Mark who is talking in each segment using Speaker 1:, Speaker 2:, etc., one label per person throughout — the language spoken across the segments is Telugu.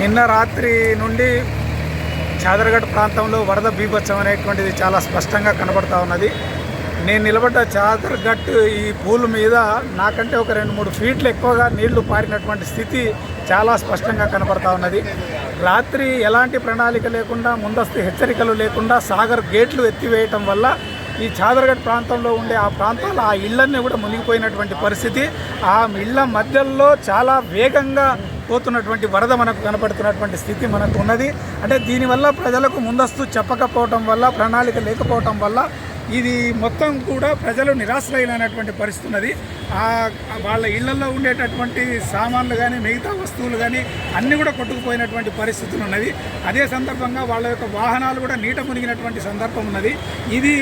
Speaker 1: నిన్న రాత్రి నుండి చాదరగఢ్ ప్రాంతంలో వరద బీభత్సం అనేటువంటిది చాలా స్పష్టంగా కనబడతా ఉన్నది. నేను నిలబడ్డ చాదరగట్ ఈ పూల్ మీద నాకంటే ఒక రెండు మూడు ఫీట్లు ఎక్కువగా నీళ్ళు పారినటువంటి స్థితి చాలా స్పష్టంగా కనబడతా ఉన్నది. రాత్రి ఎలాంటి ప్రణాళిక లేకుండా ముందస్తు హెచ్చరికలు లేకుండా సాగర్ గేట్లు ఎత్తివేయటం వల్ల ఈ చాదరగఢ్ ప్రాంతంలో ఉండే ఆ ప్రాంతాలు ఆ ఇళ్ళన్నీ కూడా మునిగిపోయినటువంటి పరిస్థితి. ఆ ఇళ్ళ మధ్యలో చాలా వేగంగా పోతున్నటువంటి వరద మనకు కనపడుతున్నటువంటి స్థితి మనకు ఉన్నది. అంటే దీనివల్ల ప్రజలకు ముందస్తు చెప్పకపోవటం వల్ల ప్రణాళిక లేకపోవటం వల్ల ఇది మొత్తం కూడా ప్రజలు నిరాశ్రయులైనటువంటి పరిస్థితి ఉన్నది. వాళ్ళ ఇళ్ళలో ఉండేటటువంటి సామాన్లు కానీ మిగతా వస్తువులు కానీ అన్నీ కూడా కొట్టుకుపోయినటువంటి పరిస్థితులు ఉన్నది. అదే సందర్భంగా వాళ్ళ యొక్క వాహనాలు కూడా నీట మునిగినటువంటి సందర్భం ఉన్నది. ఇది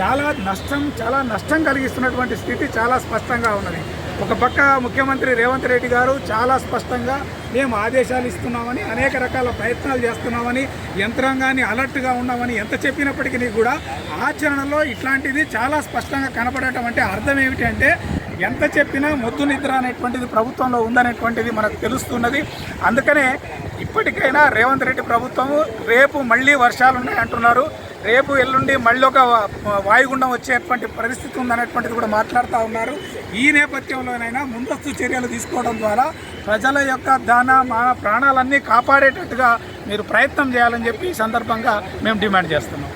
Speaker 1: చాలా నష్టం చాలా నష్టం కలిగిస్తున్నటువంటి స్థితి చాలా స్పష్టంగా ఉన్నది. ఒక పక్క ముఖ్యమంత్రి రేవంత్ రెడ్డి గారు చాలా స్పష్టంగా మేము ఆదేశాలు ఇస్తున్నామని అనేక రకాల ప్రయత్నాలు చేస్తున్నామని యంత్రాంగాన్ని అలర్ట్గా ఉన్నామని ఎంత చెప్పినప్పటికీ కూడా ఆచరణలో ఇట్లాంటిది చాలా స్పష్టంగా కనపడటం అంటే అర్థం ఏమిటి అంటే ఎంత చెప్పినా మొద్దు నిద్ర అనేటువంటిది ప్రభుత్వంలో ఉందనేటువంటిది మనకు తెలుస్తున్నది. అందుకనే ఇప్పటికైనా రేవంత్ రెడ్డి ప్రభుత్వము రేపు మళ్ళీ వర్షాలు ఉన్నాయి అంటున్నారు రేపు ఎల్లుండి మళ్ళీ ఒక వాయుగుండం వచ్చేటువంటి పరిస్థితి ఉందనేటువంటిది కూడా మాట్లాడుతూ ఉన్నారు. ఈ నేపథ్యంలోనైనా ముందస్తు చర్యలు తీసుకోవడం ద్వారా ప్రజల యొక్క దాన మా ప్రాణాలన్నీ కాపాడేటట్టుగా మీరు ప్రయత్నం చేయాలని చెప్పి ఈ సందర్భంగా మేము డిమాండ్ చేస్తున్నాం.